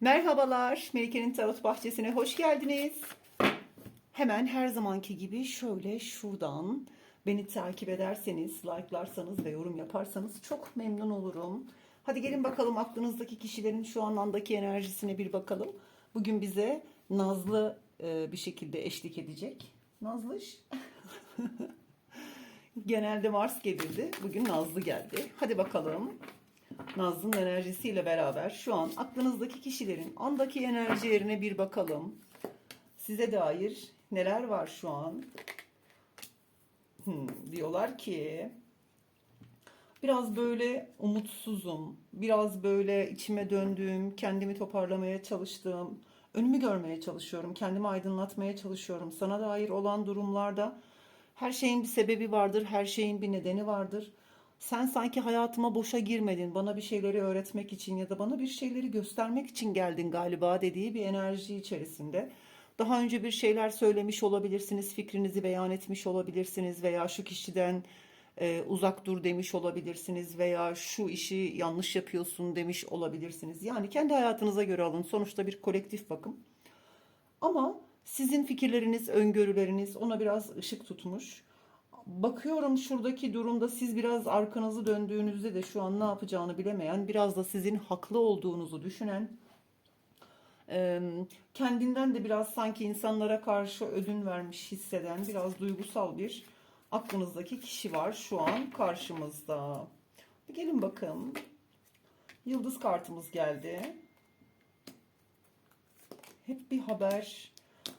Merhabalar, Melike'nin Tarot Bahçesi'ne hoş geldiniz. Hemen her zamanki gibi şöyle şuradan beni takip ederseniz, like'larsanız ve yorum yaparsanız çok memnun olurum. Hadi gelin bakalım aklınızdaki kişilerin şu an andaki enerjisine bir bakalım. Bugün bize Nazlı e, bir şekilde eşlik edecek. Nazlış. Genelde Mars gelirdi. Bugün Nazlı geldi. Hadi bakalım. Nazlı'nın enerjisiyle beraber şu an aklınızdaki kişilerin andaki enerjilerine bir bakalım. Size dair neler var şu an? Hmm, diyorlar ki biraz böyle umutsuzum, biraz böyle içime döndüğüm, kendimi toparlamaya çalıştığım, önümü görmeye çalışıyorum, kendimi aydınlatmaya çalışıyorum. Sana dair olan durumlarda her şeyin bir sebebi vardır, her şeyin bir nedeni vardır. Sen sanki hayatıma boşa girmedin, bana bir şeyleri öğretmek için ya da bana bir şeyleri göstermek için geldin galiba dediği bir enerji içerisinde. Daha önce bir şeyler söylemiş olabilirsiniz, fikrinizi beyan etmiş olabilirsiniz veya şu kişiden e, uzak dur demiş olabilirsiniz veya şu işi yanlış yapıyorsun demiş olabilirsiniz. Yani kendi hayatınıza göre alın. Sonuçta bir kolektif bakım. Ama sizin fikirleriniz, öngörüleriniz ona biraz ışık tutmuş. Bakıyorum şuradaki durumda siz biraz arkanızı döndüğünüzde de şu an ne yapacağını bilemeyen, biraz da sizin haklı olduğunuzu düşünen, kendinden de biraz sanki insanlara karşı ödün vermiş hisseden, biraz duygusal bir aklınızdaki kişi var şu an karşımızda. Gelin bakın. Yıldız kartımız geldi. Hep bir haber,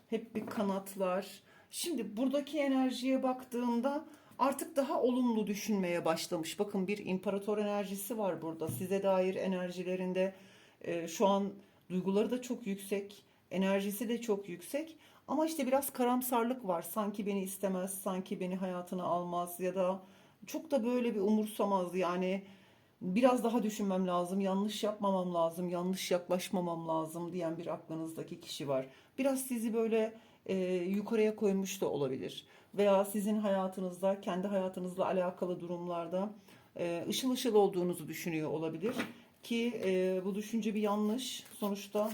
hep bir kanatlar. Şimdi buradaki enerjiye baktığımda artık daha olumlu düşünmeye başlamış. Bakın bir imparator enerjisi var burada. Size dair enerjilerinde e, şu an duyguları da çok yüksek, enerjisi de çok yüksek. Ama işte biraz karamsarlık var. Sanki beni istemez, sanki beni hayatına almaz ya da çok da böyle bir umursamaz. Yani biraz daha düşünmem lazım, yanlış yapmamam lazım, yanlış yaklaşmamam lazım diyen bir aklınızdaki kişi var. Biraz sizi böyle e, yukarıya koymuş da olabilir. Veya sizin hayatınızda, kendi hayatınızla alakalı durumlarda e, ışıl ışıl olduğunuzu düşünüyor olabilir. Ki e, bu düşünce bir yanlış. Sonuçta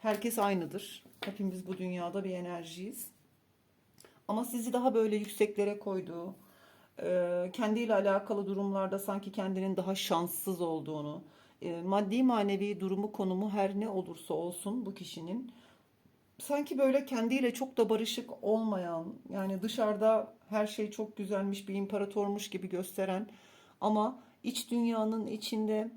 herkes aynıdır. Hepimiz bu dünyada bir enerjiyiz. Ama sizi daha böyle yükseklere koyduğu, e, kendiyle alakalı durumlarda sanki kendinin daha şanssız olduğunu, e, maddi manevi durumu konumu her ne olursa olsun bu kişinin sanki böyle kendiyle çok da barışık olmayan, yani dışarıda her şey çok güzelmiş, bir imparatormuş gibi gösteren ama iç dünyanın içinde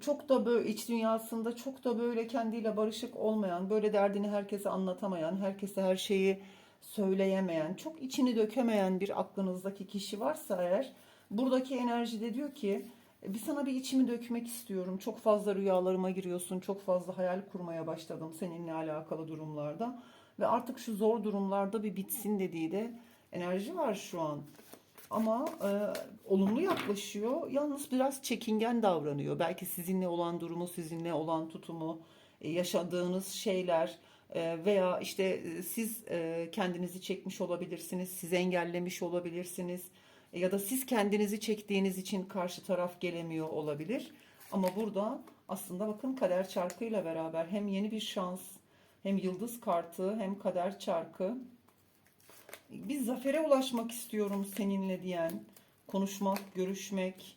çok da böyle iç dünyasında çok da böyle kendiyle barışık olmayan, böyle derdini herkese anlatamayan, herkese her şeyi söyleyemeyen, çok içini dökemeyen bir aklınızdaki kişi varsa eğer buradaki enerjide diyor ki bir sana bir içimi dökmek istiyorum. Çok fazla rüyalarıma giriyorsun. Çok fazla hayal kurmaya başladım seninle alakalı durumlarda. Ve artık şu zor durumlarda bir bitsin dediği de enerji var şu an. Ama e, olumlu yaklaşıyor. Yalnız biraz çekingen davranıyor. Belki sizinle olan durumu, sizinle olan tutumu, e, yaşadığınız şeyler e, veya işte e, siz e, kendinizi çekmiş olabilirsiniz, siz engellemiş olabilirsiniz E, ya da siz kendinizi çektiğiniz için karşı taraf gelemiyor olabilir. Ama burada aslında bakın kader çarkıyla beraber hem yeni bir şans, hem yıldız kartı, hem kader çarkı bir zafere ulaşmak istiyorum seninle diyen, konuşmak, görüşmek.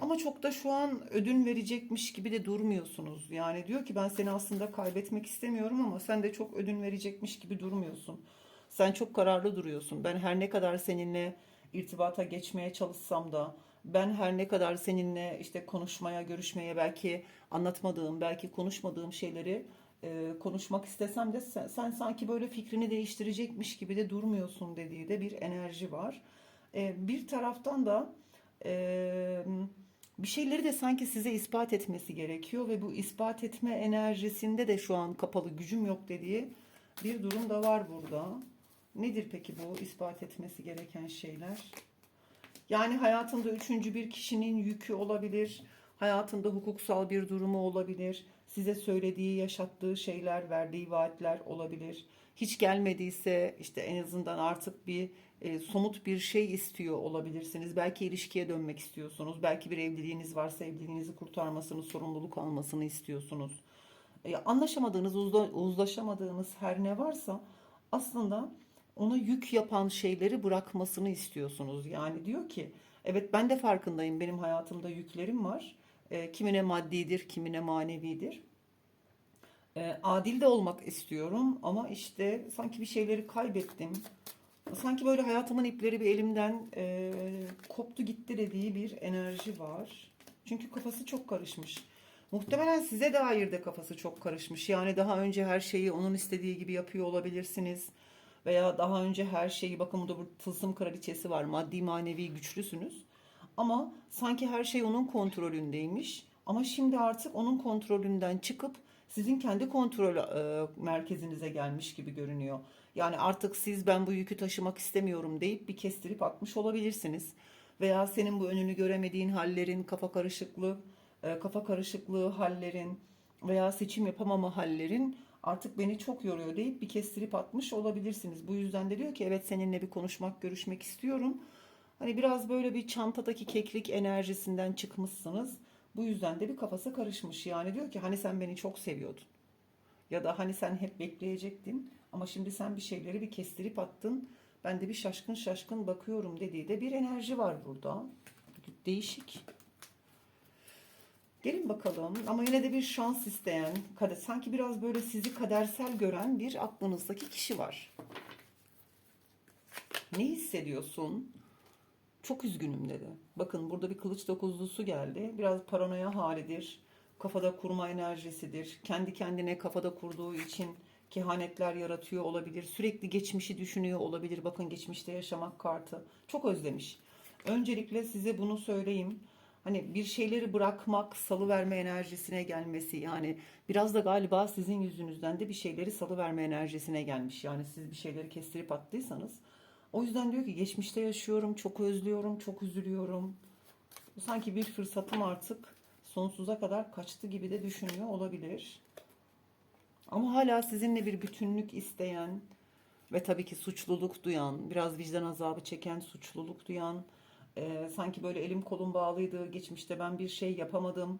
Ama çok da şu an ödün verecekmiş gibi de durmuyorsunuz. Yani diyor ki ben seni aslında kaybetmek istemiyorum ama sen de çok ödün verecekmiş gibi durmuyorsun. Sen çok kararlı duruyorsun. Ben her ne kadar seninle irtibata geçmeye çalışsam da ben her ne kadar seninle işte konuşmaya, görüşmeye belki anlatmadığım, belki konuşmadığım şeyleri e, konuşmak istesem de sen, sen sanki böyle fikrini değiştirecekmiş gibi de durmuyorsun dediği de bir enerji var. E, bir taraftan da e, bir şeyleri de sanki size ispat etmesi gerekiyor ve bu ispat etme enerjisinde de şu an kapalı gücüm yok dediği bir durum da var burada. Nedir peki bu ispat etmesi gereken şeyler? Yani hayatında üçüncü bir kişinin yükü olabilir. Hayatında hukuksal bir durumu olabilir. Size söylediği, yaşattığı şeyler, verdiği vaatler olabilir. Hiç gelmediyse işte en azından artık bir e, somut bir şey istiyor olabilirsiniz. Belki ilişkiye dönmek istiyorsunuz. Belki bir evliliğiniz varsa evliliğinizi kurtarmasını, sorumluluk almasını istiyorsunuz. e, anlaşamadığınız, uzla- uzlaşamadığınız her ne varsa aslında ona yük yapan şeyleri bırakmasını istiyorsunuz. Yani diyor ki evet ben de farkındayım benim hayatımda yüklerim var. E, kimine maddidir, kimine manevidir. E, adil de olmak istiyorum ama işte sanki bir şeyleri kaybettim. Sanki böyle hayatımın ipleri bir elimden e, koptu gitti dediği bir enerji var. Çünkü kafası çok karışmış. Muhtemelen size dair de kafası çok karışmış. Yani daha önce her şeyi onun istediği gibi yapıyor olabilirsiniz. Veya daha önce her şeyi bakın burada bu tılsım kraliçesi var. Maddi manevi güçlüsünüz. Ama sanki her şey onun kontrolündeymiş. Ama şimdi artık onun kontrolünden çıkıp sizin kendi kontrol e, merkezinize gelmiş gibi görünüyor. Yani artık siz ben bu yükü taşımak istemiyorum deyip bir kestirip atmış olabilirsiniz. Veya senin bu önünü göremediğin hallerin, kafa karışıklığı, e, kafa karışıklığı hallerin veya seçim yapamama hallerin artık beni çok yoruyor deyip bir kestirip atmış olabilirsiniz. Bu yüzden de diyor ki evet seninle bir konuşmak, görüşmek istiyorum. Hani biraz böyle bir çantadaki keklik enerjisinden çıkmışsınız. Bu yüzden de bir kafası karışmış. Yani diyor ki hani sen beni çok seviyordun. Ya da hani sen hep bekleyecektin ama şimdi sen bir şeyleri bir kestirip attın. Ben de bir şaşkın şaşkın bakıyorum dediği de bir enerji var burada. Değişik. Gelin bakalım ama yine de bir şans isteyen, sanki biraz böyle sizi kadersel gören bir aklınızdaki kişi var. Ne hissediyorsun? Çok üzgünüm dedi. Bakın burada bir kılıç dokuzlusu geldi. Biraz paranoya halidir. Kafada kurma enerjisidir. Kendi kendine kafada kurduğu için kehanetler yaratıyor olabilir. Sürekli geçmişi düşünüyor olabilir. Bakın geçmişte yaşamak kartı. Çok özlemiş. Öncelikle size bunu söyleyeyim. Hani bir şeyleri bırakmak, salıverme enerjisine gelmesi yani biraz da galiba sizin yüzünüzden de bir şeyleri salıverme enerjisine gelmiş. Yani siz bir şeyleri kestirip attıysanız o yüzden diyor ki geçmişte yaşıyorum, çok özlüyorum, çok üzülüyorum. Sanki bir fırsatım artık sonsuza kadar kaçtı gibi de düşünüyor olabilir. Ama hala sizinle bir bütünlük isteyen ve tabii ki suçluluk duyan, biraz vicdan azabı çeken, suçluluk duyan, e, sanki böyle elim kolum bağlıydı, geçmişte ben bir şey yapamadım,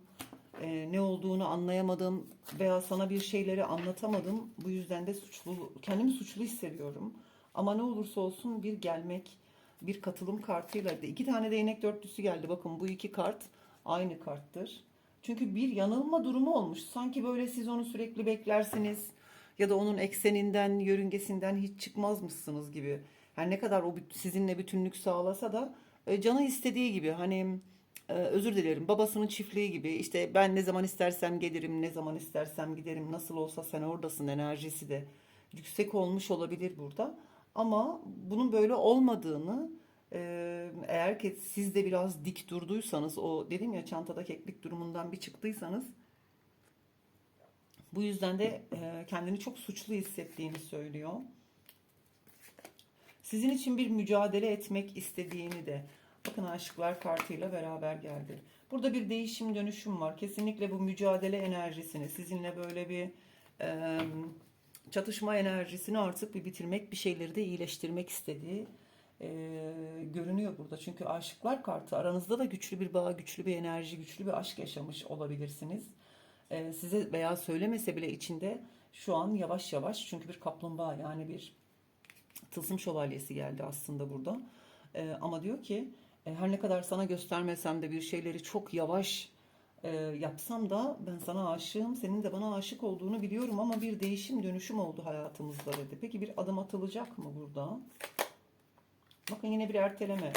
e, ne olduğunu anlayamadım veya sana bir şeyleri anlatamadım. Bu yüzden de suçlu, kendimi suçlu hissediyorum. Ama ne olursa olsun bir gelmek, bir katılım kartıyla da iki tane değnek dörtlüsü geldi. Bakın bu iki kart aynı karttır. Çünkü bir yanılma durumu olmuş. Sanki böyle siz onu sürekli beklersiniz ya da onun ekseninden, yörüngesinden hiç çıkmazmışsınız gibi. Her ne kadar o sizinle bütünlük sağlasa da canı istediği gibi hani e, özür dilerim babasının çiftliği gibi işte ben ne zaman istersem gelirim, ne zaman istersem giderim, nasıl olsa sen oradasın enerjisi de yüksek olmuş olabilir burada. Ama bunun böyle olmadığını e, eğer ki siz de biraz dik durduysanız o dedim ya çantada keklik durumundan bir çıktıysanız bu yüzden de e, kendini çok suçlu hissettiğini söylüyor. Sizin için bir mücadele etmek istediğini de bakın aşıklar kartıyla beraber geldi. Burada bir değişim dönüşüm var. Kesinlikle bu mücadele enerjisini sizinle böyle bir e, çatışma enerjisini artık bir bitirmek, bir şeyleri de iyileştirmek istediği e, görünüyor burada. Çünkü aşıklar kartı aranızda da güçlü bir bağ, güçlü bir enerji, güçlü bir aşk yaşamış olabilirsiniz. E, size veya söylemese bile içinde şu an yavaş yavaş çünkü bir kaplumbağa yani bir tılsım şövalyesi geldi aslında burada. E, ama diyor ki e, her ne kadar sana göstermesem de bir şeyleri çok yavaş e, yapsam da ben sana aşığım. Senin de bana aşık olduğunu biliyorum ama bir değişim dönüşüm oldu hayatımızda dedi. Peki bir adım atılacak mı burada? Bakın yine bir erteleme.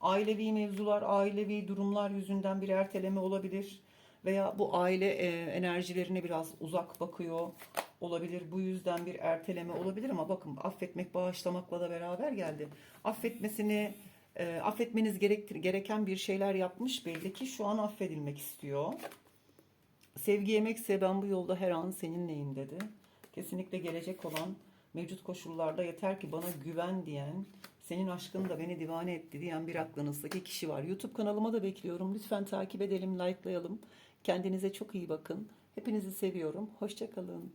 Ailevi mevzular, ailevi durumlar yüzünden bir erteleme olabilir. Veya bu aile e, enerjilerine biraz uzak bakıyor olabilir. Bu yüzden bir erteleme olabilir ama bakın affetmek bağışlamakla da beraber geldi. Affetmesini e, affetmeniz gerektir, gereken bir şeyler yapmış belli ki şu an affedilmek istiyor. Sevgi yemekse ben bu yolda her an seninleyim dedi. Kesinlikle gelecek olan mevcut koşullarda yeter ki bana güven diyen, senin aşkın da beni divane etti diyen bir aklınızdaki kişi var. YouTube kanalıma da bekliyorum. Lütfen takip edelim, likelayalım. Kendinize çok iyi bakın. Hepinizi seviyorum. Hoşçakalın.